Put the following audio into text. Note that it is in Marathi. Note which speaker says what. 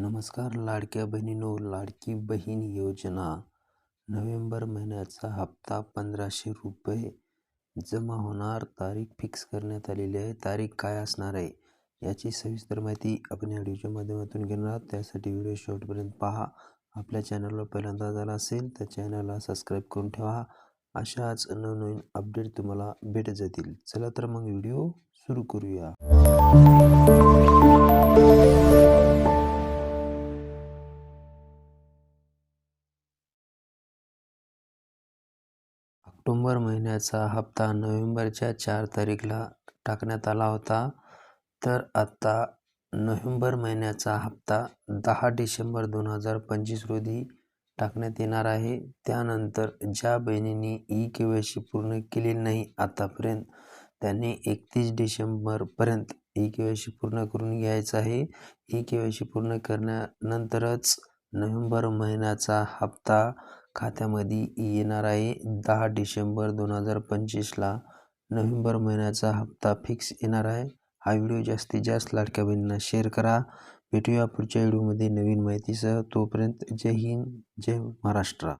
Speaker 1: नमस्कार लाडक्या बहिणीनो लाडकी बहीण योजना. नोव्हेंबर महिन्याचा हप्ता पंधराशे रुपये जमा होणार. तारीख फिक्स करण्यात आलेली आहे. तारीख काय असणार आहे याची सविस्तर माहिती आपण या व्हिडिओच्या माध्यमातून घेणार आहोत. त्यासाठी व्हिडिओ शेवटपर्यंत पहा. आपल्या चॅनलवर पहिल्यांदा झाला असेल तर चॅनलला सबस्क्राईब करून ठेवा. अशाच नवनवीन अपडेट तुम्हाला भेटत जातील. चला तर मग व्हिडिओ सुरू करूया. ऑक्टोंबर महिन्याचा हप्ता नोव्हेंबरच्या चार तारीखला टाकण्यात आला होता. तर आता नोव्हेंबर महिन्याचा हप्ता दहा डिसेंबर दोन हजार पंचवीस रोजी टाकण्यात येणार आहे. त्यानंतर ज्या बहिणींनी ई के वाय सी पूर्ण केली नाही आतापर्यंत त्यांनी एकतीस डिसेंबरपर्यंत ई के वाय सी पूर्ण करून घ्यायचं आहे. ई के वाय सी पूर्ण करण्यानंतरच नोव्हेंबर महिन्याचा हप्ता खात्यामध्ये येणार आहे. दहा डिसेंबर दोन हजार पंचवीसला नोव्हेंबर महिन्याचा हप्ता फिक्स येणार आहे. हा व्हिडिओ जास्तीत जास्त लाडक्या बहिणींना शेअर करा. भेटूया पुढच्या व्हिडिओमध्ये नवीन माहितीसह. तोपर्यंत जय हिंद जय महाराष्ट्र.